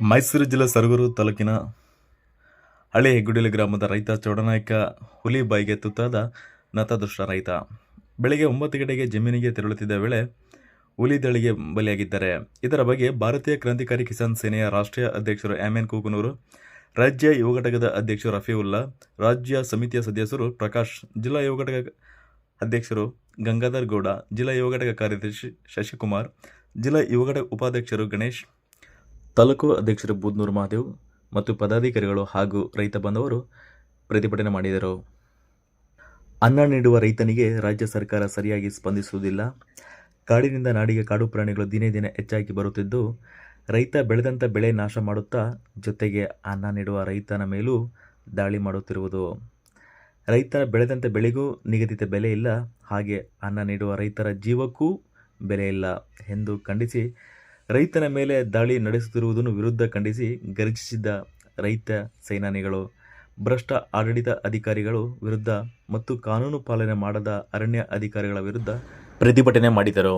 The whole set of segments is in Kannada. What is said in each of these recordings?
ಮೈಸೂರು ಜಿಲ್ಲೆ ಸರಗೂರು ತಾಲೂಕಿನ ಹಳೆ ಹೆಗ್ಗುಡಿಲಿ ಗ್ರಾಮದ ರೈತ ಚೌಡನಾಯ್ಕ ಹುಲಿ ಬಾಯಿಗೆ ತುತ್ತಾದ ನತದೃಷ್ಟ ರೈತ. ಬೆಳಗ್ಗೆ ಒಂಬತ್ತು ಗಂಟೆಗೆ ಜಮೀನಿಗೆ ತೆರಳುತ್ತಿದ್ದ ವೇಳೆ ಹುಲಿ ದಳಿಗೆ ಬಲಿಯಾಗಿದ್ದಾರೆ. ಇದರ ಬಗ್ಗೆ ಭಾರತೀಯ ಕ್ರಾಂತಿಕಾರಿ ಕಿಸಾನ್ ಸೇನೆಯ ರಾಷ್ಟ್ರೀಯ ಅಧ್ಯಕ್ಷರು ಎನ್ ಕೂಕನೂರು, ರಾಜ್ಯ ಯುವ ಘಟಕದ ಅಧ್ಯಕ್ಷರು ರಫೀವುಲ್ಲಾ, ರಾಜ್ಯ ಸಮಿತಿಯ ಸದಸ್ಯರು ಪ್ರಕಾಶ್, ಜಿಲ್ಲಾ ಯುವ ಘಟಕ ಅಧ್ಯಕ್ಷರು ಗಂಗಾಧರ್ ಗೌಡ, ಜಿಲ್ಲಾ ಯುವ ಘಟಕ ಕಾರ್ಯದರ್ಶಿ ಶಶಿಕುಮಾರ್, ಜಿಲ್ಲಾ ಯುವ ಘಟಕ ಉಪಾಧ್ಯಕ್ಷರು ಗಣೇಶ್ ತಾಲೂಕು ಅಧ್ಯಕ್ಷರು ಬೂದ್ನೂರು ಮಹಾದೇವ್ ಮತ್ತು ಪದಾಧಿಕಾರಿಗಳು ಹಾಗೂ ರೈತ ಬಾಂಧವರು ಪ್ರತಿಭಟನೆ ಮಾಡಿದರು. ಅನ್ನ ನೀಡುವ ರೈತನಿಗೆ ರಾಜ್ಯ ಸರ್ಕಾರ ಸರಿಯಾಗಿ ಸ್ಪಂದಿಸುವುದಿಲ್ಲ. ಕಾಡಿನಿಂದ ನಾಡಿಗೆ ಕಾಡು ಪ್ರಾಣಿಗಳು ದಿನೇ ದಿನೇ ಹೆಚ್ಚಾಗಿ ಬರುತ್ತಿದ್ದು, ರೈತ ಬೆಳೆದಂಥ ಬೆಳೆ ನಾಶ ಮಾಡುತ್ತಾ ಜೊತೆಗೆ ಅನ್ನ ನೀಡುವ ರೈತನ ಮೇಲೂ ದಾಳಿ ಮಾಡುತ್ತಿರುವುದು. ರೈತ ಬೆಳೆದಂಥ ಬೆಳೆಗೂ ನಿಗದಿತ ಬೆಲೆ ಇಲ್ಲ, ಹಾಗೆ ಅನ್ನ ನೀಡುವ ರೈತರ ಜೀವಕ್ಕೂ ಬೆಲೆ ಇಲ್ಲ ಎಂದು ಖಂಡಿಸಿ ರೈತನ ಮೇಲೆ ದಾಳಿ ನಡೆಸುತ್ತಿರುವುದನ್ನು ವಿರುದ್ಧ ಖಂಡಿಸಿ ಗರ್ಜಿಸಿದ್ದ ರೈತ ಸೇನಾನಿಗಳು ಭ್ರಷ್ಟ ಆಡಳಿತ ಅಧಿಕಾರಿಗಳು ವಿರುದ್ಧ ಮತ್ತು ಕಾನೂನು ಪಾಲನೆ ಮಾಡದ ಅರಣ್ಯ ಅಧಿಕಾರಿಗಳ ವಿರುದ್ಧ ಪ್ರತಿಭಟನೆ ಮಾಡಿದರು.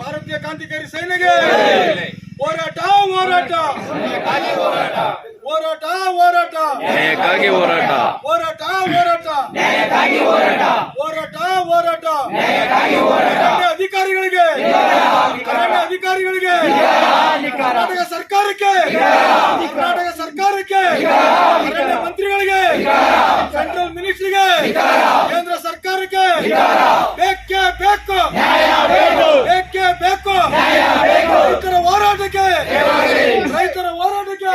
ಭಾರತೀಯ ಕ್ರಾಂತಿಕಾರಿ ಸೇನೆಗೆ ಹೋರಾಟ ಹೋರಾಟ. ಹೋರಾಟ ಹೋರಾಟ. ನ್ಯಾಯಕ್ಕಾಗಿ ಹೋರಾಟ. ಹೋರಾಟ ಹೋರಾಟ. ಹೋರಾಟ. ಹೋರಾಟ. ಅರಣ್ಯ ಅಧಿಕಾರಿಗಳಿಗೆ ಅರಣ್ಯ ಅಧಿಕಾರಿಗಳಿಗೆ ಕರ್ನಾಟಕ ಸರ್ಕಾರಕ್ಕೆ ಕರ್ನಾಟಕ ಸರ್ಕಾರಕ್ಕೆ ಅರಣ್ಯ ಮಂತ್ರಿಗಳಿಗೆ ಸೆಂಟ್ರಲ್ ಮಿನಿಸ್ಟ್ರಿಗೆ ಕೇಂದ್ರ ಸರ್ಕಾರಕ್ಕೆ ಬೇಕೇ ಬೇಕು ಬೇಕೇ ಬೇಕು ರೈತರ ಹೋರಾಟಕ್ಕೆ! ರೈತರ ಹೋರಾಟಕ್ಕೆ!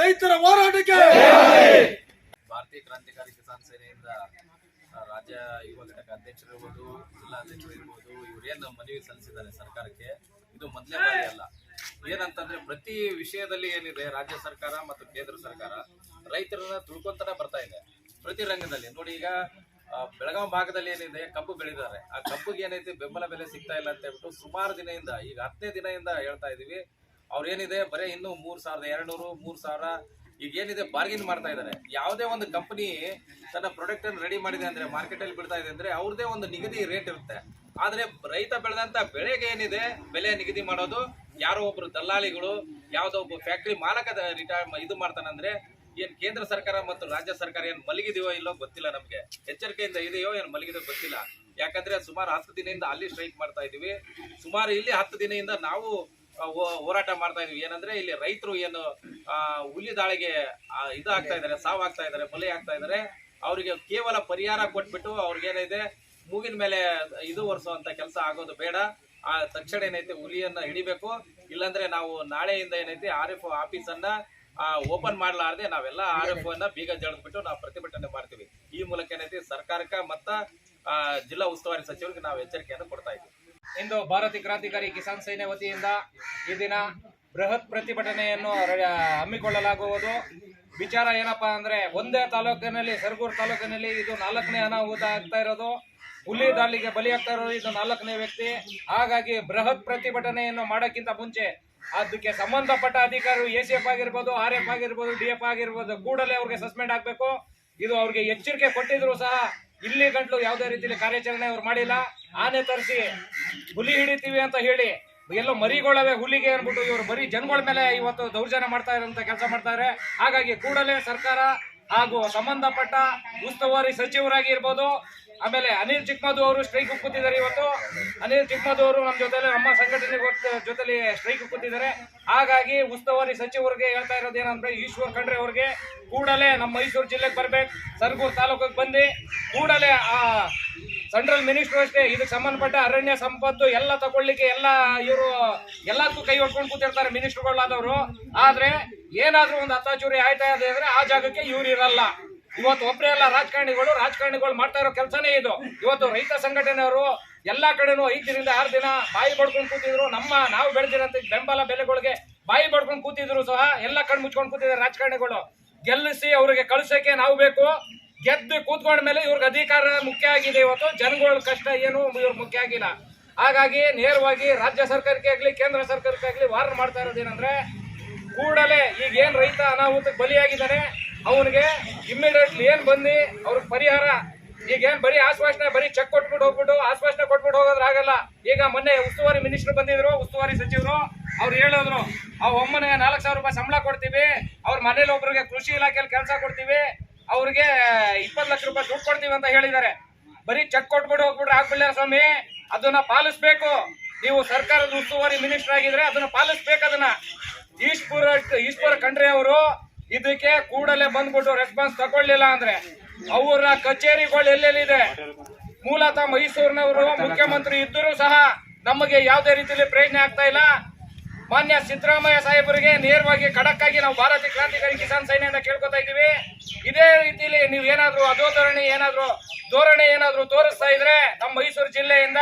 ರೈತರ ಹೋರಾಟಕ್ಕೆ! ಭಾರತೀಯ ಕ್ರಾಂತಿಕಾರಿ ಕಿಸಾನ್ ಸೇನೆಯಿಂದ ರಾಜ್ಯ ಯುವ ಘಟಕ ಅಧ್ಯಕ್ಷರಿರ್ಬೋದು ಜಿಲ್ಲಾ ಅಧ್ಯಕ್ಷರಿರ್ಬೋದು ಇವರೇನು ಮನವಿ ಸಲ್ಲಿಸಿದ್ದಾರೆ ಸರ್ಕಾರಕ್ಕೆ? ಇದು ಮೊದಲೇ ಬಾರಿ ಅಲ್ಲ. ಏನಂತಂದ್ರೆ ಪ್ರತಿ ವಿಷಯದಲ್ಲಿ ಏನಿದೆ, ರಾಜ್ಯ ಸರ್ಕಾರ ಮತ್ತು ಕೇಂದ್ರ ಸರ್ಕಾರ ರೈತರನ್ನ ತುಳ್ಕೊಂತಾನೆ ಬರ್ತಾ ಇದೆ. ಪ್ರತಿ ರಂಗದಲ್ಲಿ. ನೋಡಿ ಈಗ ಬೆಳಗಾವಿ ಭಾಗದಲ್ಲಿ ಏನಿದೆ, ಕಬ್ಬು ಬೆಳೆದಿದ್ದಾರೆ. ಆ ಕಬ್ಬುಗೆ ಏನೈತೆ, ಬೆಂಬಲ ಬೆಲೆ ಸಿಗ್ತಾ ಇಲ್ಲ ಅಂತ ಹೇಳ್ಬಿಟ್ಟು ಸುಮಾರು ದಿನದಿಂದ, ಈಗ ಹತ್ತನೇ ದಿನದಿಂದ ಹೇಳ್ತಾ ಇದೀವಿ. ಅವ್ರೇನಿದೆ ಬರೀ ಇನ್ನು ಮೂರ್ ಸಾವಿರದ ಎರಡ್ನೂರು, ಮೂರ್ ಸಾವಿರ, ಈಗ ಏನಿದೆ ಬಾರ್ಗಿನ್ ಮಾಡ್ತಾ ಇದ್ದಾರೆ. ಯಾವುದೇ ಒಂದು ಕಂಪನಿ ತನ್ನ ಪ್ರಾಡಕ್ಟ್ ಅನ್ನು ರೆಡಿ ಮಾಡಿದೆ ಅಂದ್ರೆ ಮಾರ್ಕೆಟ್ ಅಲ್ಲಿ ಬಿಡ್ತಾ ಇದೆ ಅಂದ್ರೆ, ಅವ್ರದೇ ಒಂದು ನಿಗದಿ ರೇಟ್ ಇರುತ್ತೆ. ಆದ್ರೆ ರೈತ ಬೆಳೆದಂತ ಬೆಳೆಗೆ ಏನಿದೆ, ಬೆಲೆ ನಿಗದಿ ಮಾಡೋದು, ಯಾರೋ ಒಬ್ರು ದಲ್ಲಾಳಿಗಳು, ಯಾವ್ದೋ ಒಬ್ಬ ಫ್ಯಾಕ್ಟ್ರಿ ಮಾಲಕ ರಿಟೈರ್ ಇದು ಮಾಡ್ತಾನಂದ್ರೆ ಏನ್ ಕೇಂದ್ರ ಸರ್ಕಾರ ಮತ್ತು ರಾಜ್ಯ ಸರ್ಕಾರ ಏನ್ ಮಲಗಿದೆಯೋ ಇಲ್ಲೋ ಗೊತ್ತಿಲ್ಲ ನಮ್ಗೆ. ಎಚ್ಚರಿಕೆಯಿಂದ ಇದೆಯೋ ಏನ್ ಮಲಗಿದೋ ಗೊತ್ತಿಲ್ಲ. ಯಾಕಂದ್ರೆ ಸುಮಾರು ಹತ್ತು ದಿನದಿಂದ ಅಲ್ಲಿ ಸ್ಟ್ರೈಕ್ ಮಾಡ್ತಾ ಇದೀವಿ. ಸುಮಾರು ಇಲ್ಲಿ ಹತ್ತು ದಿನದಿಂದ ನಾವು ಹೋರಾಟ ಮಾಡ್ತಾ ಇದೀವಿ. ಏನಂದ್ರೆ ಇಲ್ಲಿ ರೈತರು ಏನು ಹುಲಿ ದಾಳಿಗೆ ಆ, ಇದು ಆಗ್ತಾ ಇದಾರೆ ಸಾವಾಗ್ತಾ ಇದಾರೆ ಬಲಿ ಆಗ್ತಾ ಇದಾರೆ. ಅವರಿಗೆ ಕೇವಲ ಪರಿಹಾರ ಕೊಟ್ಬಿಟ್ಟು ಅವ್ರಿಗೆ ಏನಿದೆ ಮೂಗಿನ ಮೇಲೆ ಇದು ಒರೆಸುವಂತ ಕೆಲಸ ಆಗೋದು ಬೇಡ. ಆ ತಕ್ಷಣ ಏನೈತೆ ಹುಲಿಯನ್ನ ಹಿಡಿಬೇಕು. ಇಲ್ಲಾಂದ್ರೆ ನಾವು ನಾಳೆಯಿಂದ ಏನೈತೆ ಆರ್ ಎಫ್ ಆಫೀಸ್ ಅನ್ನ ಓಪನ್ ಮಾಡಲಾರದೆ ನಾವೆಲ್ಲ ಆರ್ ಎಫ್ ಅನ್ನ ಬೀಗ ಜಡಿದ್ಬಿಟ್ಟು ನಾವು ಪ್ರತಿಭಟನೆ ಮಾಡ್ತೀವಿ. ಈ ಮೂಲಕ ಏನೈತಿ ಸರ್ಕಾರಕ್ಕೆ ಮತ್ತ ಆ, ಜಿಲ್ಲಾ ಉಸ್ತುವಾರಿ ಸಚಿವರಿಗೆ ನಾವು ಎಚ್ಚರಿಕೆಯನ್ನು ಕೊಡ್ತಾ ಇದ್ದೀವಿ. ಇಂದು ಭಾರತೀಯ ಕ್ರಾಂತಿಕಾರಿ ಕಿಸಾನ್ ಸೇನೆ ವತಿಯಿಂದ ಈ ದಿನ ಬೃಹತ್ ಪ್ರತಿಭಟನೆಯನ್ನು ಹಮ್ಮಿಕೊಳ್ಳಲಾಗುವುದು. ವಿಚಾರ ಏನಪ್ಪಾ ಅಂದ್ರೆ ಒಂದೇ ತಾಲೂಕಿನಲ್ಲಿ ಸರಗೂರು ತಾಲೂಕಿನಲ್ಲಿ ಇದು ನಾಲ್ಕನೇ ಅನಾಹುತ ಆಗ್ತಾ ಇರೋದು. ಹುಲಿ ದಾಳಿಗೆ ಬಲಿಯಾಗ್ತಾ ಇರೋದು ಇದು ನಾಲ್ಕನೇ ವ್ಯಕ್ತಿ. ಹಾಗಾಗಿ ಬೃಹತ್ ಪ್ರತಿಭಟನೆಯನ್ನು ಮಾಡೋಕ್ಕಿಂತ ಮುಂಚೆ ಅದಕ್ಕೆ ಸಂಬಂಧಪಟ್ಟ ಅಧಿಕಾರಿಗಳು ಎ ಸಿ ಎಫ್ ಆಗಿರ್ಬೋದು, ಆರ್ ಎಫ್ ಆಗಿರ್ಬೋದು, ಡಿ ಎಫ್ ಆಗಿರ್ಬೋದು ಕೂಡಲೇ ಅವ್ರಿಗೆ ಸಸ್ಪೆಂಡ್ ಆಗಬೇಕು. ಇದು ಅವ್ರಿಗೆ ಎಚ್ಚರಿಕೆ ಕೊಟ್ಟಿದ್ರು ಸಹ ಇಲ್ಲಿ ಗಂಟ್ಲು ಯಾವುದೇ ರೀತಿಯಲ್ಲಿ ಕಾರ್ಯಾಚರಣೆ ಅವ್ರು ಮಾಡಿಲ್ಲ. ಆನೆ ತರಿಸಿ ಹುಲಿ ಹಿಡಿತೀವಿ ಅಂತ ಹೇಳಿ ಎಲ್ಲೋ ಮರಿಗೊಳವೆ ಹುಲಿಗೆ ಅನ್ಬಿಟ್ಟು ಇವರು ಬರೀ ಜನಗಳ ಮೇಲೆ ಇವತ್ತು ದೌರ್ಜನ್ಯ ಮಾಡ್ತಾ ಇರೋಂಥ ಕೆಲಸ ಮಾಡ್ತಾರೆ. ಹಾಗಾಗಿ ಕೂಡಲೇ ಸರ್ಕಾರ ಹಾಗೂ ಸಂಬಂಧಪಟ್ಟ ಉಸ್ತುವಾರಿ ಸಚಿವರಾಗಿ ಇರ್ಬೋದು ಆಮೇಲೆ ಅನಿಲ್ ಚಿಕ್ಕಮದು ಅವರು ಸ್ಟ್ರೈಕ್ ಕೂತಿದ್ದಾರೆ ಇವತ್ತು. ಅನಿಲ್ ಚಿಕ್ಕಮದು ಅವರು ನಮ್ಮ ಜೊತೆಲಿ, ನಮ್ಮ ಸಂಘಟನೆ ಜೊತೆಲಿ ಸ್ಟ್ರೈಕ್ ಕೂತಿದ್ದಾರೆ. ಹಾಗಾಗಿ ಉಸ್ತುವಾರಿ ಸಚಿವರಿಗೆ ಹೇಳ್ತಾ ಇರೋದು ಏನಂದ್ರೆ ಈಶ್ವರ್ ಖಂಡ್ರೆ ಅವ್ರಿಗೆ ಕೂಡಲೇ ನಮ್ಮ ಮೈಸೂರು ಜಿಲ್ಲೆಗೆ ಬರ್ಬೇಕು. ಸರ್ಗೂರು ತಾಲೂಕಿಗೆ ಬಂದು ಕೂಡಲೇ ಆ ಸೆಂಟ್ರಲ್ ಮಿನಿಸ್ಟರ್ ಅಷ್ಟೇ, ಇದಕ್ಕೆ ಸಂಬಂಧಪಟ್ಟ ಅರಣ್ಯ ಸಂಪತ್ತು ಎಲ್ಲ ತಗೊಳ್ಳಿಕ್ಕೆ ಎಲ್ಲ ಇವರು ಎಲ್ಲದಕ್ಕೂ ಕೈ ಹೊಡ್ಕೊಂಡು ಕೂತಿರ್ತಾರೆ ಮಿನಿಸ್ಟರ್ಗಳಾದವರು ಆದ್ರೆ ಏನಾದ್ರೂ ಒಂದು ಅತ್ತಾಚೂರಿ ಆಯ್ತಾ ಇದೆ ಆ ಜಾಗಕ್ಕೆ ಇವ್ರು ಇರಲ್ಲ. ಇವತ್ತು ಒಬ್ಬರೇ ಎಲ್ಲ ರಾಜಕಾರಣಿಗಳು ರಾಜಕಾರಣಿಗಳು ಮಾಡ್ತಾ ಇರೋ ಕೆಲಸನೇ ಇದು. ಇವತ್ತು ರೈತ ಸಂಘಟನೆಯವರು ಎಲ್ಲಾ ಕಡೆನೂ ಐದರಿಂದ ಆರು ದಿನ ಬಾಯಿ ಬಡ್ಕೊಂಡು ಕೂತಿದ್ರು. ನಮ್ಮ ನಾವು ಬೆಳೆದಿರೋಂಥ ಬೆಂಬಲ ಬೆಲೆಗಳಿಗೆ ಬಾಯಿ ಬಡ್ಕೊಂಡು ಕೂತಿದ್ರು ಸಹ ಎಲ್ಲ ಕಣ್ಣು ಮುಚ್ಕೊಂಡು ಕೂತಿದ್ದಾರೆ ರಾಜಕಾರಣಿಗಳು. ಗೆಲ್ಲಿಸಿ ಅವ್ರಿಗೆ ಕಳಿಸೋಕೆ ನಾವು ಬೇಕು. ಗೆದ್ದು ಕೂತ್ಕೊಂಡ ಮೇಲೆ ಇವ್ರಿಗೆ ಅಧಿಕಾರ ಮುಖ್ಯ ಆಗಿದೆ ಇವತ್ತು. ಜನಗಳ ಕಷ್ಟ ಏನು ಇವ್ರಿಗೆ ಮುಖ್ಯ ಆಗಿಲ್ಲ. ಹಾಗಾಗಿ ನೇರವಾಗಿ ರಾಜ್ಯ ಸರ್ಕಾರಕ್ಕೆ ಆಗಲಿ, ಕೇಂದ್ರ ಸರ್ಕಾರಕ್ಕೆ ಆಗಲಿ ವಾರ್ನ್ ಮಾಡ್ತಾ ಇರೋದೇನಂದ್ರೆ, ಕೂಡಲೇ ಈಗ ಏನ್ ರೈತ ಅನಾಹುತಕ್ಕೆ ಬಲಿಯಾಗಿದ್ದಾನೆ ಅವನಿಗೆ ಇಮ್ಮಿಡಿಯೇಟ್ಲಿ ಏನ್ ಬಂದಿ? ಅವ್ರಿಗೆ ಪರಿಹಾರ. ಈಗ ಏನ್ ಬರೀ ಆಶ್ವಾಸನೆ, ಬರೀ ಚೆಕ್ ಕೊಟ್ಬಿಟ್ಟು ಹೋಗ್ಬಿಟ್ಟು, ಆಶ್ವಾಸನೆ ಕೊಟ್ಬಿಟ್ಟು ಹೋಗೋದ್ರ ಆಗಲ್ಲ ಈಗ ಮೊನ್ನೆ ಉಸ್ತುವಾರಿ ಮಿನಿಸ್ಟರ್ ಬಂದಿದ್ರು, ಉಸ್ತುವಾರಿ ಸಚಿವರು. ಅವ್ರು ಹೇಳಿದ್ರು, ಆ ಒಮ್ಮನೆ ನಾಲ್ಕು ಸಾವಿರ ರೂಪಾಯಿ ಸಂಬಳ ಕೊಡ್ತೀವಿ, ಅವ್ರ ಮನೇಲಿ ಒಬ್ರಿಗೆ ಕೃಷಿ ಇಲಾಖೆಯಲ್ಲಿ ಕೆಲಸ ಕೊಡ್ತೀವಿ, ಅವ್ರಿಗೆ ಇಪ್ಪತ್ತು ಲಕ್ಷ ರೂಪಾಯಿ ದುಡ್ಡು ಕೊಡ್ತೀವಿ ಅಂತ ಹೇಳಿದ್ದಾರೆ. ಬರೀ ಚೆಕ್ ಕೊಟ್ಬಿಟ್ಟು ಹೋಗ್ಬಿಟ್ರೆ ಆಗ್ಬಿಲ್ಲ ಸ್ವಾಮಿ. ಅದನ್ನ ಪಾಲಿಸ್ಬೇಕು. ನೀವು ಸರ್ಕಾರದ ಉಸ್ತುವಾರಿ ಮಿನಿಸ್ಟರ್ ಆಗಿದ್ರೆ ಅದನ್ನ ಪಾಲಿಸ್ಬೇಕು ಅದನ್ನ. ಈಶ್ವರ ಈಶ್ವರ ಖಂಡ್ರೆ ಅವರು ಇದಕ್ಕೆ ಕೂಡಲೇ ಬಂದ್ಬಿಟ್ಟು ರೆಸ್ಪಾನ್ಸ್ ತಗೊಳ್ಳಿಲ್ಲ ಅಂದ್ರೆ ಅವರ ಕಚೇರಿಗಳು ಎಲ್ಲೆಲ್ಲಿದೆ? ಮೂಲತಃ ಮೈಸೂರಿನವರು, ಮುಖ್ಯಮಂತ್ರಿ ಇದ್ದರೂ ಸಹ ನಮಗೆ ಯಾವುದೇ ರೀತಿಯಲ್ಲಿ ಪ್ರಯೋಜನ ಆಗ್ತಾ ಇಲ್ಲ. ಮಾನ್ಯ ಸಿದ್ದರಾಮಯ್ಯ ಸಾಹೇಬರಿಗೆ ನೇರವಾಗಿ ಖಡಕ್ ಆಗಿ ನಾವು ಭಾರತೀಯ ಕ್ರಾಂತಿಕಾರಿ ಕಿಸಾನ್ ಸೇನೆಯಿಂದ ಕೇಳ್ಕೊತಾ ಇದ್ದೀವಿ. ಇದೇ ರೀತಿಯಲ್ಲಿ ನೀವು ಏನಾದ್ರು ಅಧೋಧರಣಿ, ಏನಾದ್ರು ಧೋರಣೆ ಏನಾದ್ರು ತೋರಿಸ್ತಾ ಇದ್ರೆ ನಮ್ಮ ಮೈಸೂರು ಜಿಲ್ಲೆಯಿಂದ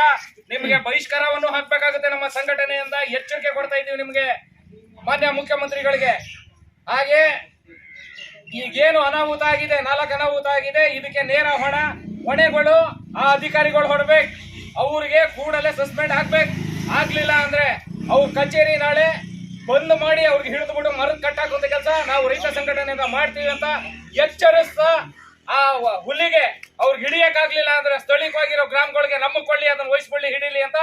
ನಿಮಗೆ ಬಹಿಷ್ಕಾರವನ್ನು ಹಾಕಬೇಕಾಗುತ್ತೆ ನಮ್ಮ ಸಂಘಟನೆಯಿಂದ ಎಚ್ಚರಿಕೆ ಕೊಡ್ತಾ ಇದ್ದೀವಿ ನಿಮಗೆ ಮಾನ್ಯ ಮುಖ್ಯಮಂತ್ರಿಗಳಿಗೆ. ಹಾಗೆ ಈಗೇನು ಅನಾಹುತ ಆಗಿದೆ, ನಾಲ್ಕು ಅನಾಹುತ ಆಗಿದೆ, ಇದಕ್ಕೆ ನೇರ ಹೊಣ, ಹೊಣೆಗಳು ಆ ಅಧಿಕಾರಿಗಳು ಹೊಡ್ಬೇಕು. ಅವ್ರಿಗೆ ಕೂಡಲೇ ಸಸ್ಪೆಂಡ್ ಹಾಕ್ಬೇಕು. ಆಗ್ಲಿಲ್ಲ ಅಂದ್ರೆ ಅವ್ರ ಕಚೇರಿ ನಾಳೆ ಬಂದ್ ಮಾಡಿ ಅವ್ರಿಗೆ ಹಿಡಿದು ಬಿಟ್ಟು ಮರದ ಕಟ್ಟಾಕುವಂತ ಕೆಲಸ ನಾವು ರೈತ ಸಂಘಟನೆಯಿಂದ ಮಾಡ್ತೀವಿ ಅಂತ ಎಚ್ಚರಿಸ್ತಾ ಆ ಹುಲ್ಲಿಗೆ ಅವ್ರಿಗೆ ಹಿಡಿಯಕ್ಕಾಗ್ಲಿಲ್ಲ ಅಂದ್ರೆ ಸ್ಥಳೀಯವಾಗಿರೋ ಗ್ರಾಮಗಳಿಗೆ ನಮ್ಮ ಕೊಳ್ಳಿ, ಅದನ್ನ ವಹಿಸ್ಕೊಳ್ಳಿ ಹಿಡೀಲಿ ಅಂತ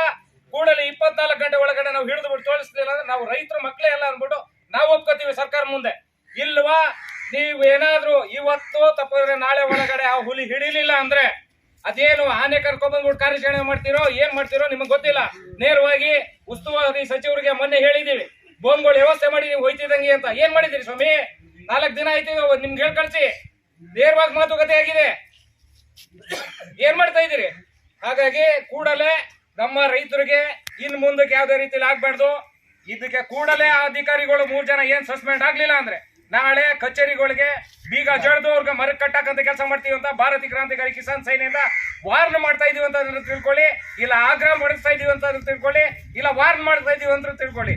ಕೂಡಲೇ ಇಪ್ಪತ್ನಾಲ್ಕು ಗಂಟೆ ಒಳಗಡೆ ನಾವು ಹಿಡಿದು ಬಿಟ್ಟು ತೋರಿಸ್ತಿಲ್ಲ ಅಂದ್ರೆ ನಾವು ರೈತರ ಮಕ್ಕಳೇ ಅಲ್ಲ ಅಂದ್ಬಿಟ್ಟು ನಾವು ಒಪ್ಕೋತೀವಿ ಸರ್ಕಾರ ಮುಂದೆ. ಇಲ್ವಾ? ನೀವು ಏನಾದರೂ ಇವತ್ತು ತಪ್ಪಿದ್ರೆ ನಾಳೆ ಒಳಗಡೆ ಆ ಹುಲಿ ಹಿಡಿಲಿಲ್ಲ ಅಂದ್ರೆ ಅದೇನು ಆನೆ ಕರ್ಕೊಂಡ್ಬಂದ್ಬಿಟ್ಟು ಕಾರ್ಯಾಚರಣೆ ಮಾಡ್ತಿರೋ, ಏನ್ ಮಾಡ್ತಿರೋ ನಿಮಗೆ ಗೊತ್ತಿಲ್ಲ. ನೇರವಾಗಿ ಉಸ್ತುವಾರಿ ಸಚಿವರಿಗೆ ಮೊನ್ನೆ ಹೇಳಿದೀವಿ. ಬೋನ್ಗಳು ವ್ಯವಸ್ಥೆ ಮಾಡಿ ನೀವು ಹೋಯ್ತಿದಂಗೆ ಅಂತ. ಏನ್ ಮಾಡಿದಿರಿ ಸ್ವಾಮಿ? ನಾಲ್ಕು ದಿನ ಆಯ್ತು ನಿಮ್ಗೆ ಹೇಳ್ಕಳ್ಸಿ. ನೇರವಾಗಿ ಮಾತುಕತೆ ಆಗಿದೆ. ಏನ್ ಮಾಡ್ತಾ ಇದ್ದೀರಿ? ಹಾಗಾಗಿ ಕೂಡಲೇ ನಮ್ಮ ರೈತರಿಗೆ ಇನ್ ಮುಂದಕ್ಕೆ ಯಾವ್ದೇ ರೀತಿಲಿ ಆಗ್ಬಾರ್ದು. ಇದಕ್ಕೆ ಕೂಡಲೇ ಅಧಿಕಾರಿಗಳು ಮೂರ್ ಜನ ಏನ್ ಸಸ್ಪೆಂಡ್ ಆಗ್ಲಿಲ್ಲ ಅಂದ್ರೆ ನಾಳೆ ಕಚೇರಿಗಳಿಗೆ ಬೀಗ ಜಡ್ದವ್ರಿಗೆ ಮರ ಕಟ್ಟಾಕಂತ ಕೆಲಸ ಮಾಡ್ತೀವಿ ಅಂತ ಭಾರತೀಯ ಕ್ರಾಂತಿಕಾರಿ ಕಿಸಾನ್ ಸೇನೆಯಿಂದ ವಾರ್ನ್ ಮಾಡ್ತಾ ಇದೀವಿ ಅಂತ ತಿಳ್ಕೊಳ್ಳಿ, ಇಲ್ಲ ಆಗ್ರಹ ಮಾಡಿಸ್ತಾ ಇದೀವಿ ಅಂತ ತಿಳ್ಕೊಳ್ಳಿ, ಇಲ್ಲ ವಾರ್ನ್ ಮಾಡ್ತಾ ಇದೀವಿ ಅಂತ ತಿಳ್ಕೊಳ್ಳಿ.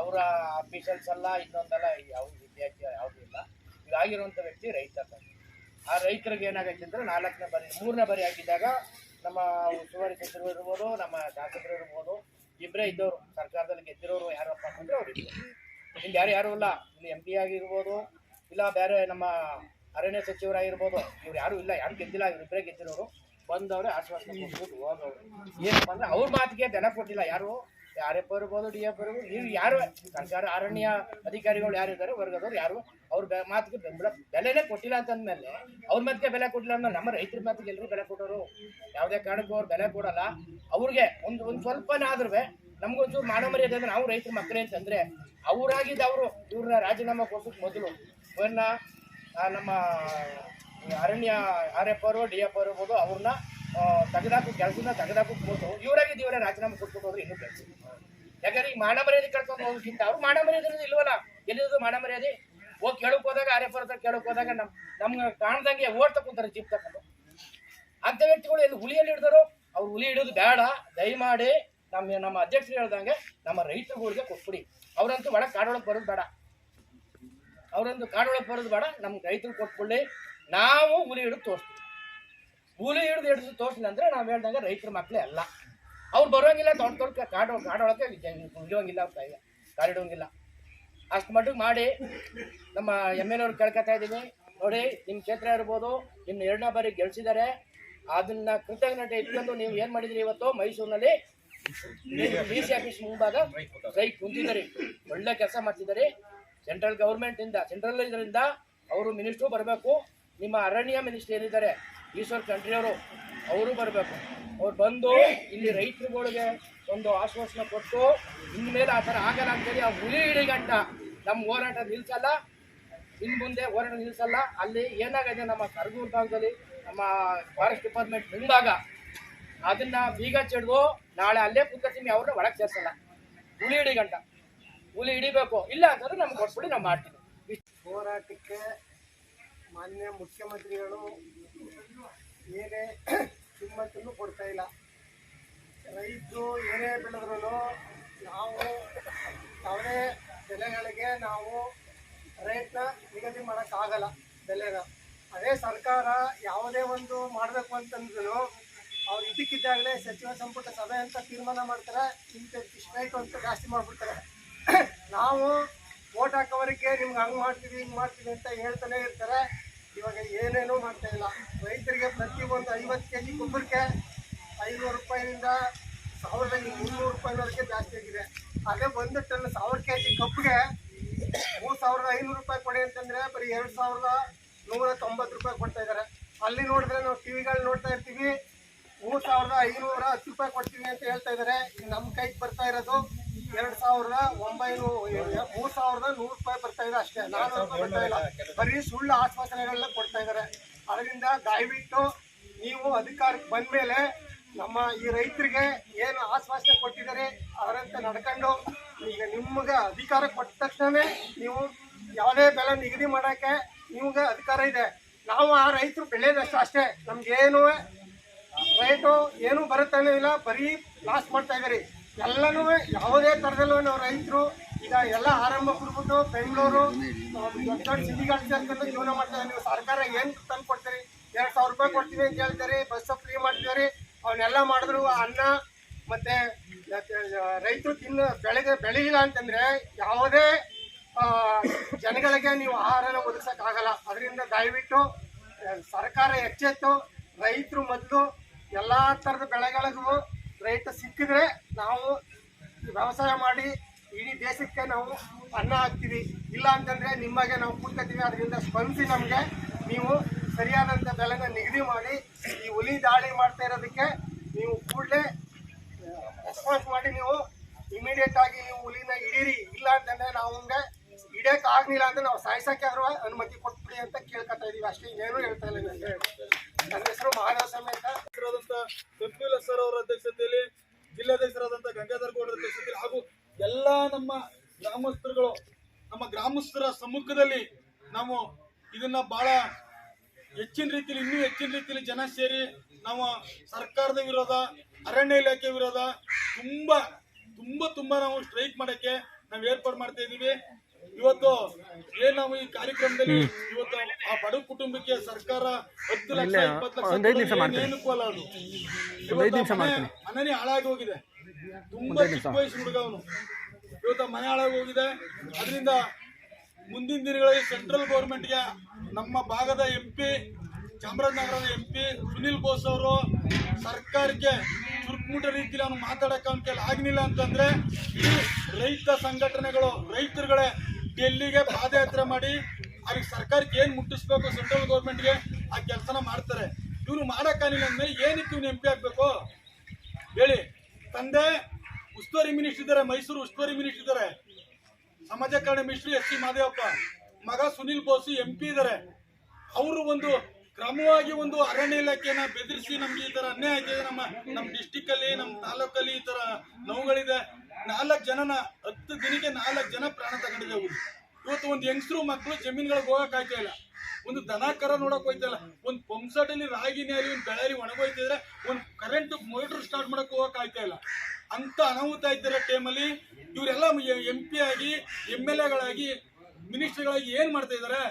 ಅವರ ಅಫಿಷಿಯಲ್ಸ್ ಅಲ್ಲ, ಇನ್ನೊಂದಲ್ಲ, ಯಾವ ವಿದ್ಯಾರ್ಥಿ, ಯಾವುದೂ ಇಲ್ಲ. ಈಗ ಆಗಿರುವಂಥ ವ್ಯಕ್ತಿ ರೈತ. ಆ ರೈತರಿಗೆ ಏನಾಗೈತೆ ಅಂದ್ರೆ ನಾಲ್ಕನೇ ಬಾರಿ, ಮೂರನೇ ಬಾರಿ ಆಗಿದ್ದಾಗ ನಮ್ಮ ಉಸ್ತುವಾರಿ ಸಚಿವರು ಇರ್ಬೋದು, ನಮ್ಮ ಶಾಸಕರು ಇರ್ಬೋದು ಇಬ್ಬರೇ ಇದ್ದವರು ಸರ್ಕಾರದಲ್ಲಿ ಗೆದ್ದಿರೋರು ಯಾರಪ್ಪ ಅಂತಂದ್ರೆ ಅವ್ರು ಇಲ್ಲಿ ಯಾರು ಯಾರು ಇಲ್ಲ. ಇಲ್ಲಿ ಎಂ ಪಿ ಆಗಿರ್ಬೋದು, ಇಲ್ಲ ಬೇರೆ ನಮ್ಮ ಅರಣ್ಯ ಸಚಿವರಾಗಿರ್ಬೋದು, ಇವ್ರು ಯಾರು ಇಲ್ಲ, ಯಾರು ಗೆದ್ದಿಲ್ಲ ಇವ್ರಿಬ್ಬರೇ ಗೆದ್ದಿರೋರು. ಬಂದವರೇ ಆಶ್ವಾಸನೆ ಕೊಟ್ಬಿಟ್ಟು ಹೋದವ್ರು. ಏನಪ್ಪ ಅಂದ್ರೆ ಅವ್ರ ಮಾತಿಗೆ ಬೆಲೆ ಕೊಟ್ಟಿಲ್ಲ ಯಾರು? ಆರ್ ಎಫ್ ಇರ್ಬೋದು ಡಿ ಎಫ್ ಇರ್ಬೋದು ನೀವು ಯಾರು? ಸರ್ಕಾರ ಅರಣ್ಯ ಅಧಿಕಾರಿಗಳು ಯಾರಿದ್ದಾರೆ ವರ್ಗದವ್ರು ಯಾರು? ಅವ್ರ ಮಾತಿಗೆ ಬೆಂಬಲ ಬೆಲೆನೇ ಕೊಟ್ಟಿಲ್ಲ ಅಂತಂದ್ಮೇಲೆ ಅವ್ರ ಮಾತಿಗೆ ಬೆಲೆ ಕೊಟ್ಟಿಲ್ಲ ಅಂದ್ರೆ ನಮ್ಮ ರೈತರ ಮಾತಿಗೆ ಎಲ್ಲರೂ ಬೆಲೆ ಕೊಟ್ಟವರು. ಯಾವುದೇ ಕಾರಣಕ್ಕೂ ಅವ್ರು ಬೆಲೆ ಕೊಡಲ್ಲ. ಅವ್ರಿಗೆ ಒಂದು ಒಂದು ಸ್ವಲ್ಪನಾದ್ರೂ ನಮ್ಗೊಂಚೂರು ಮಾನವ ಮರ್ಯಾದೆ ಅಂದ್ರೆ ನಾವು ರೈತರ ಮಕ್ಕಳೇ ಅಂತಂದ್ರೆ ಅವರಾಗಿದ್ದು ಅವರು. ಇವ್ರನ್ನ ರಾಜೀನಾಮೆ ಕೊಡ್ಸೋಕೆ ಮೊದಲು. ಇವ್ರನ್ನ ಆ, ನಮ್ಮ ಅರಣ್ಯ ಆರ್ ಎಫ್ ಅವರು ಡಿ ಎಫ್ ಇರ್ಬೋದು ಅವ್ರನ್ನ ತೆಗೆದಾಕು ಕೆಲಸದ ತೆಗೆದಾಕು ಮೊದಲು ಇವರಾಗಿದ್ದು ಇವರೇ ರಾಜೀನಾಮೆ ಕೊಟ್ಬಿಟ್ಟು ಹೋದ್ರೆ ಇನ್ನೂ ಕೆಲಸ ಯಾಕಂದ್ರೆ ಈ ಮಾನ ಮರ್ಯಾದೆ ಕಳ್ಕೊಂಡು ಹೋಗೋಕ್ಕಿಂತ ಅವ್ರು ಮಾನ ಮರ್ಯಾದೆ ಇಲ್ವಲ್ಲ? ಎಲ್ಲಿರೋದು ಮಾನ ಮರ್ಯಾದೆ? ಹೋಗಿ ಕೇಳಕ್ ಹೋದಾಗ ಆರ್ ಎಫ್ ಕೇಳಕ್ ಹೋದಾಗ ನಮ್, ನಮ್ಗೆ ಕಾಣ್ದಂಗೆ ಓಡ್ ತಗೊಂತಾರೆ ಜೀಪ್ ತಕೊಂಡು ಅಂಥ ವ್ಯಕ್ತಿಗಳು ಎಲ್ಲಿ ಹುಲಿಯಲ್ಲಿ ಹಿಡಿದರು ಅವ್ರು ಹುಲಿ ಹಿಡಿದು ಬೇಡ. ದಯಮಾಡಿ ನಮ್ಮ ನಮ್ಮ ಅಧ್ಯಕ್ಷರು ಹೇಳ್ದಂಗೆ ನಮ್ಮ ರೈತರುಗಳಿಗೆ ಕೊಟ್ಬಿಡಿ. ಅವರಂತೂ ಒಳಗೆ ಕಾಡೊಳಗೆ ಬರೋದು ಬೇಡ. ಅವರಂತೂ ಕಾಡೊಳಗೆ ಬರೋದು ಬೇಡ. ನಮ್ಗೆ ರೈತರು ಕೊಟ್ಕೊಳ್ಳಿ ನಾವು ಹುಲಿ ಹಿಡಿದು ತೋರಿಸ್ತೀವಿ. ಹುಲಿ ಹಿಡಿದು ಹಿಡಿದು ತೋರಿಸಿಲ್ಲ ಅಂದರೆ ನಾವು ಹೇಳ್ದಂಗೆ ರೈತರ ಮಕ್ಕಳೇ ಅಲ್ಲ. ಅವ್ರು ಬರೋಂಗಿಲ್ಲ ದೊಡ್ಡ ತೊಡ್ಕ ಕಾಡು ಕಾಡೊಳಗೆ ಇಳಿಯೋಂಗಿಲ್ಲ ಅವ್ರ ಕೈಗೆ ಕಾಲಿಡೋಂಗಿಲ್ಲ ಅಷ್ಟು ಮಟ್ಟಿಗೆ ಮಾಡಿ ನಮ್ಮ ಎಂ ಎಲ್ ಅವ್ರು ಕೇಳ್ಕೊತಾ ಇದ್ದೀವಿ ನೋಡಿ ನಿಮ್ಮ ಕ್ಷೇತ್ರ ಇರ್ಬೋದು ನಿಮ್ಮ ಎರಡನೇ ಬಾರಿ ಗೆಲ್ಸಿದ್ದಾರೆ ಅದನ್ನ ಕೃತಜ್ಞತೆ ಇಟ್ಕೊಂಡು ನೀವು ಏನು ಮಾಡಿದ್ರಿ ಇವತ್ತು ಮೈಸೂರಿನಲ್ಲಿ? ಡಿ ಸಿ ಆಫೀಸ್ ಮುಂಭಾಗ ಕೈ ಕುಂತಿದ್ದಾರೆ. ಒಳ್ಳೆ ಕೆಲಸ ಮಾಡ್ತಿದ್ದಾರೆ. ಸೆಂಟ್ರಲ್ ಗೌರ್ಮೆಂಟಿಂದ ಸೆಂಟ್ರಲ್ ಇದರಿಂದ ಅವರು ಮಿನಿಸ್ಟ್ರು ಬರಬೇಕು. ನಿಮ್ಮ ಅರಣ್ಯ ಮಿನಿಸ್ಟರ್ ಏನಿದ್ದಾರೆ ಈಶ್ವರ್ ಖಂಡ್ರಿ ಅವರು. ಅವರು ಬರಬೇಕು. ಅವ್ರು ಬಂದು ಇಲ್ಲಿ ರೈತರುಗಳಿಗೆ ಒಂದು ಆಶ್ವಾಸನೆ ಕೊಟ್ಟು ಇನ್ಮೇಲೆ ಆ ಥರ ಆಗಲ್ಲ ಅಂತೇಳಿ ಆ ಹುಲಿ ಹಿಡಿಗಂಟ ನಮ್ಮ ಹೋರಾಟ ನಿಲ್ಸಲ್ಲ. ಇನ್ನು ಮುಂದೆ ಹೋರಾಟ ನಿಲ್ಸಲ್ಲ. ಅಲ್ಲಿ ಏನಾಗಿದೆ ನಮ್ಮ ಕರಗೂರು ಭಾಗದಲ್ಲಿ ನಮ್ಮ ಫಾರೆಸ್ಟ್ ಡಿಪಾರ್ಟ್ಮೆಂಟ್ ಮುಂಭಾಗ. ಅದನ್ನ ಬೀಗ ಚೆಡ್ದು ನಾಳೆ ಅಲ್ಲೇ ಕೂತ್ಕೊತೀನಿ ಅವ್ರನ್ನ ಒಳಗೆ ಸೇರ್ಸಲ್ಲ. ಹುಲಿ ಹಿಡಿಗಂಟ ಹುಲಿ ಹಿಡಿಬೇಕು. ಇಲ್ಲ ಅಂತಂದ್ರೆ ನಮ್ಗೆ ಕೊಟ್ಬಿಡಿ, ನಾವು ಮಾಡ್ತೀವಿ. ಹೋರಾಟಕ್ಕೆ ಮಾನ್ಯ ಮುಖ್ಯಮಂತ್ರಿಗಳು ಏನೇ ಕಿಮ್ಮತ್ತನ್ನು ಕೊಡ್ತಾ ಇಲ್ಲ. ರೈತರು ಏನೇ ಬೆಳೆದ್ರೂ ನಾವು ಯಾವುದೇ ಬೆಲೆಗಳಿಗೆ ನಾವು ರೇಟ್ನ ನಿಗದಿ ಮಾಡೋಕ್ಕಾಗಲ್ಲ ಬೆಲೆನ. ಅದೇ ಸರ್ಕಾರ ಯಾವುದೇ ಒಂದು ಮಾಡಬೇಕು ಅಂತಂದ್ರೂ ಅವ್ರು ಇದಕ್ಕಿದ್ದಾಗಲೇ ಸಚಿವ ಸಂಪುಟ ಸಭೆ ಅಂತ ತೀರ್ಮಾನ ಮಾಡ್ತಾರೆ ಇಂಥ ಇಷ್ಟು ಅಂತ ಜಾಸ್ತಿ ಮಾಡಿಬಿಡ್ತಾರೆ. ನಾವು ಓಟ್ ಹಾಕೋವರಿಗೆ ನಿಮ್ಗೆ ಹಂಗೆ ಮಾಡ್ತೀವಿ, ಹಿಂಗೆ ಮಾಡ್ತೀವಿ ಅಂತ ಹೇಳ್ತಾನೆ ಇರ್ತಾರೆ. ಇವಾಗ ಏನೇನೂ ಮಾಡ್ತಾ ಇಲ್ಲ. ರೈತರಿಗೆ ಪ್ರತಿ ಒಂದು ಐವತ್ತು ಕೆ ಜಿ ಗೊಬ್ಬರಕ್ಕೆ ಐನೂರು ರೂಪಾಯಿಯಿಂದ ಸಾವಿರದ ಮುನ್ನೂರು ರೂಪಾಯಿವರೆಗೆ ಜಾಸ್ತಿ ಆಗಿದೆ. ಅದೇ ಒಂದು ಟನ್ ಸಾವಿರ ಕೆ ಜಿ ಕಬ್ಬಿಗೆ ಮೂರು ಸಾವಿರದ ಐನೂರು ರೂಪಾಯಿ ಕೊಡಿ ಅಂತಂದ್ರೆ ಬರೀ ಎರಡು ಸಾವಿರದ ನೂರ ತೊಂಬತ್ತು ರೂಪಾಯಿ ಕೊಡ್ತಾ ಇದ್ದಾರೆ. ಅಲ್ಲಿ ನೋಡಿದ್ರೆ ನಾವು ಟಿವಿಗಳು ನೋಡ್ತಾ ಇರ್ತೀವಿ. ಮೂರು ಸಾವಿರದ ಐನೂರ ಹತ್ತು ರೂಪಾಯಿ ಕೊಡ್ತೀವಿ ಅಂತ ಹೇಳ್ತಾ ಇದ್ದಾರೆ. ನಮ್ಮ ಕೈಗೆ ಬರ್ತಾ ಇರೋದು ಎರಡು ಸಾವಿರದ ಒಂಬೈನೂರು ಮೂರು ಸಾವಿರದ ನೂರು ರೂಪಾಯಿ ಬರ್ತಾ ಇದೆ ಅಷ್ಟೇ. ನಾನ್ನೂರು ರೂಪಾಯಿ ಬರ್ತಾ ಇಲ್ಲ. ಬರೀ ಸುಳ್ಳು ಆಶ್ವಾಸನೆಗಳನ್ನ ಕೊಡ್ತಾ ಇದ್ದಾರೆ ಅದರಿಂದ ದಯವಿಟ್ಟು ನೀವು ಅಧಿಕಾರಕ್ಕೆ ಬಂದ ಮೇಲೆ ನಮ್ಮ ಈ ರೈತರಿಗೆ ಏನು ಆಶ್ವಾಸನೆ ಕೊಟ್ಟಿದ್ದಾರೆ, ಅದರಂತೆ ನಡ್ಕೊಂಡು ಈಗ ನಿಮ್ಗೆ ಅಧಿಕಾರ ಕೊಟ್ಟ ತಕ್ಷಣವೇ ನೀವು ಯಾವುದೇ ಬೆಲೆ ನಿಗದಿ ಮಾಡೋಕ್ಕೆ ನಿಮ್ಗೆ ಅಧಿಕಾರ ಇದೆ. ನಾವು ಆ ರೈತರು ಬೆಳೆಯೋದಷ್ಟು ಅಷ್ಟೇ. ನಮ್ಗೇನು ರೇಟು ಏನು ಬರುತ್ತಾನೆ ಇಲ್ಲ, ಬರೀ ಲಾಸ್ ಮಾಡ್ತಾ ಇದ್ದಾರೆ. ಎಲ್ಲನೂ ಯಾವುದೇ ಥರದಲ್ಲೂ ನಾವು ರೈತರು ಈಗ ಎಲ್ಲ ಆರಂಭ ಕೊಡ್ಬಿಟ್ಟು ಬೆಂಗಳೂರು, ದೊಡ್ಡ ದೊಡ್ಡ ಸಿಟಿಗಳು ಸೇರ್ಕೊಂಡು ಜೀವನ ಮಾಡ್ತಾರೆ ನೀವು ಸರ್ಕಾರ ಏನು ತಂದು ಕೊಡ್ತೀರಿ? ಎರಡು ಸಾವಿರ ರೂಪಾಯಿ ಕೊಡ್ತೀವಿ ಅಂತ ಹೇಳ್ತಾರೆ. ಬಸ್ ಫ್ರೀ ಮಾಡ್ತೀವಿ ಅವನ್ನೆಲ್ಲ ಮಾಡಿದ್ರು ಅನ್ನ ಮತ್ತೆ ರೈತರು ತಿನ್ನ ಬೆಳೆದ ಬೆಳೆಯಿಲ್ಲ ಅಂತಂದ್ರೆ ಯಾವುದೇ ಜನಗಳಿಗೆ ನೀವು ಆಹಾರನ ಒದಗಿಸೋಕ್ಕಾಗಲ್ಲ. ಅದರಿಂದ ದಯವಿಟ್ಟು ಸರ್ಕಾರ ಎಚ್ಚೆತ್ತು, ರೈತರು ಮೊದಲು ಎಲ್ಲ ಥರದ ಬೆಳೆಗಳಿಗೂ ರೈತ ಸಿಕ್ಕಿದ್ರೆ ನಾವು ವ್ಯವಸಾಯ ಮಾಡಿ ಇಡೀ ದೇಶಕ್ಕೆ ನಾವು ಅನ್ನ ಹಾಕ್ತೀವಿ. ಇಲ್ಲ ಅಂತಂದ್ರೆ ನಿಮಗೆ ನಾವು ಕೂತ್ಕೋತೀವಿ. ಅದರಿಂದ ಸ್ಪಂದಿಸಿ ನಮಗೆ ನೀವು ಸರಿಯಾದಂಥ ಬೆಲೆನ ನಿಗದಿ ಮಾಡಿ, ಈ ಹುಲಿ ದಾಳಿ ಮಾಡ್ತಾ ಇರೋದಕ್ಕೆ ನೀವು ಕೂಡಲೇ ರೆಸ್ಪಾನ್ಸ್ ಮಾಡಿ ನೀವು ಇಮಿಡಿಯೇಟ್ ಆಗಿ ನೀವು ಹುಲಿನ ಹಿಡೀರಿ. ಇಲ್ಲ ಅಂತಂದ್ರೆ ನಾವು ಹಂಗೆ ಹಿಡಿಯಕ್ ಆಗ್ಲಿಲ್ಲ ಅಂದ್ರೆ ನಾವು ಸಾಯಿಸಕ್ಕೆ ಆದ್ರೂ ಅನುಮತಿ ಕೊಟ್ಬಿಡಿ ಅಂತ ಕೇಳ್ಕೊತಾ ಇದೀವಿ. ಅಷ್ಟೇ ಇನ್ನೇನು ಹೇಳ್ತಾ ಇಲ್ಲ ನನಗೆ ನನ್ನ ಹೆಸರು ಮಹಾದೇವ ಸಮೇತ ಅಧ್ಯಕ್ಷರಾದಂತ ಕಪಿಲ ಸರ್ ಅವರ ಅಧ್ಯಕ್ಷತೆಯಲ್ಲಿ ಜಿಲ್ಲಾಧ್ಯಕ್ಷರಾದಂತಹ ಗಂಗಾಧರ್ ಗೌಡರ ಅಧ್ಯಕ್ಷತೆಯಲ್ಲಿ ಹಾಗೂ ಎಲ್ಲಾ ನಮ್ಮ ಗ್ರಾಮಸ್ಥರುಗಳು, ನಮ್ಮ ಗ್ರಾಮಸ್ಥರ ಸಮ್ಮುಖದಲ್ಲಿ ನಾವು ಇದನ್ನ ಬಹಳ ಹೆಚ್ಚಿನ ರೀತಿಯಲ್ಲಿ, ಇನ್ನೂ ಹೆಚ್ಚಿನ ರೀತಿಯಲ್ಲಿ ಜನ ಸೇರಿ ನಾವು ಸರ್ಕಾರದ ವಿರೋಧ, ಅರಣ್ಯ ಇಲಾಖೆ ವಿರೋಧ, ತುಂಬಾ ತುಂಬಾ ತುಂಬಾ ನಾವು ಸ್ಟ್ರೈಕ್ ಮಾಡಕ್ಕೆ ನಾವು ಏರ್ಪಾಡು ಮಾಡ್ತಾ ಇದೀವಿ ಇವತ್ತು ಏನ್ ನಾವು ಈ ಕಾರ್ಯಕ್ರಮದಲ್ಲಿ ಇವತ್ತು ಆ ಬಡ ಕುಟುಂಬಕ್ಕೆ ಸರ್ಕಾರ ಹತ್ತು ಲಕ್ಷ ಇಪ್ಪತ್ತು ಲಕ್ಷ ಏನು ಏನಕ್ಕೂ ಅಲ್ಲ ಅದು. ಮನೆನೇ ಹಾಳಾಗಿ ಹೋಗಿದೆ. ತುಂಬಾ ಚಿಕ್ಕ ವಯಸ್ಸು ಹುಡುಗ ಅವನು. ಇವತ್ತು ಮನೆ ಹಾಳಾಗಿ ಹೋಗಿದೆ. ಅದರಿಂದ ಮುಂದಿನ ದಿನಗಳಲ್ಲಿ ಸೆಂಟ್ರಲ್ ಗೌರ್ಮೆಂಟ್ಗೆ ನಮ್ಮ ಭಾಗದ ಎಂ ಪಿ ಚಾಮರಾಜನಗರದ ಎಂ ಪಿ ಸುನಿಲ್ ಬೋಸ್ ಅವರು ಸರ್ಕಾರಕ್ಕೆ ಚುರುಕುಮುಟ ರೀತಿಯಲ್ಲಿ ಅವನು ಮಾತಾಡಕ್ಕೆ ಅವನ ಕೈಲಿ ಆಗಲಿಲ್ಲ ಅಂತಂದ್ರೆ ಈ ರೈತ ಸಂಘಟನೆಗಳು ರೈತರುಗಳೇ ಡೆಲ್ಲಿಗೆ ಪಾದಯಾತ್ರೆ ಮಾಡಿ, ಅವ್ರಿಗೆ ಸರ್ಕಾರಕ್ಕೆ ಏನು ಮುಟ್ಟಿಸ್ಬೇಕು ಸೆಂಟ್ರಲ್ ಗೌರ್ಮೆಂಟ್ಗೆ ಆ ಕೆಲಸನ ಮಾಡ್ತಾರೆ. ಇವನು ಮಾಡೋಕ್ಕಾಗಿಲ್ಲ ಅಂದ್ಮೇಲೆ ಏನಕ್ಕೆ ಇವನು ಎಂ ಪಿ ಆಗಬೇಕು? ಹೇಳಿ. ತಂದೆ ಉಸ್ತುವಾರಿ ಮಿನಿಸ್ಟರ್ ಇದ್ದಾರೆ, ಮೈಸೂರು ಉಸ್ತುವಾರಿ ಮಿನಿಸ್ಟರ್ ಇದ್ದಾರೆ. ಸಮಾಜ ಕಲ್ಯಾಣ ಮಿನಿಸ್ಟರ್ ಎಸ್ ಸಿ ಮಾದೇವಪ್ಪ, ಮಗ ಸುನಿಲ್ ಬೋಸ್ ಎಂ ಪಿ ಇದ್ದಾರೆ. ಅವರು ಒಂದು ಕ್ರಮವಾಗಿ ಒಂದು ಅರಣ್ಯ ಇಲಾಖೆನ ಬೆದರಿಸಿ ನಮ್ಗೆ ಈ ತರ ಅನ್ಯಾಯ ಆಗಿದೆ. ನಮ್ಮ ನಮ್ಮ ಡಿಸ್ಟಿಕ್ ಅಲ್ಲಿ, ನಮ್ಮ ತಾಲೂಕಲ್ಲಿ ಈ ತರ ನೋವುಗಳಿದೆ. ನಾಲ್ಕು ಜನನ, ಹತ್ತು ದಿನಕ್ಕೆ ನಾಲ್ಕು ಜನ ಪ್ರಾಣ ತಗೊಂಡಿದೆ ಅವರು. ಇವತ್ತು ಒಂದು ಹೆಂಗಸರು ಮಕ್ಕಳು ಜಮೀನುಗಳಿಗೆ ಹೋಗಕ್ ಆಯ್ತಾ ಇಲ್ಲ. ಒಂದು ದನ ಕರ ನೋಡಕ್ ಹೋಯ್ತಾ ಇಲ್ಲ. ಒಂದು ಪಂಪ್ಸೆಟಲ್ಲಿ ರಾಗಿ ನೇರಿ ಒಂದು ಬೆಳರಿ ಒಣಗೋಯ್ತಿದ್ರೆ ಒಂದು ಕರೆಂಟ್ ಮೋಟರ್ ಸ್ಟಾರ್ಟ್ ಮಾಡಕ್ ಹೋಗಕ್ ಆಯ್ತಾ ಇಲ್ಲ. ಅಂತ ಅನಾಹುತ ಟೈಮ್ ಟೈಮಲ್ಲಿ ಇವರೆಲ್ಲ ಎಂ ಪಿ ಆಗಿ ಎಂ ಎಲ್ ಎಗಳಾಗಿ ಮಿನಿಸ್ಟರ್ಗಳಾಗಿ ಏನ್ ಮಾಡ್ತಾ ಇದ್ದಾರೆ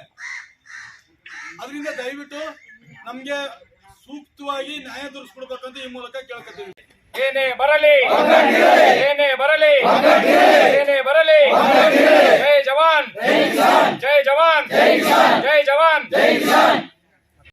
ಅದರಿಂದ ದಯವಿಟ್ಟು ನಮ್ಗೆ ಸೂಕ್ತವಾಗಿ ನ್ಯಾಯ ದೊರಕಿಸ್ಕೊಡ್ಬೇಕಂತ ಈ ಮೂಲಕ ಕೇಳ್ಕೊತೀವಿ. ಏನೇ ಬರಲಿ. ಏನೇ ಬರಲಿ. ಏನೇ ಬರಲಿ. ಜೈ ಜವಾನ್. ಜೈ ಜವಾನ್. ಜೈ ಜವಾನ್.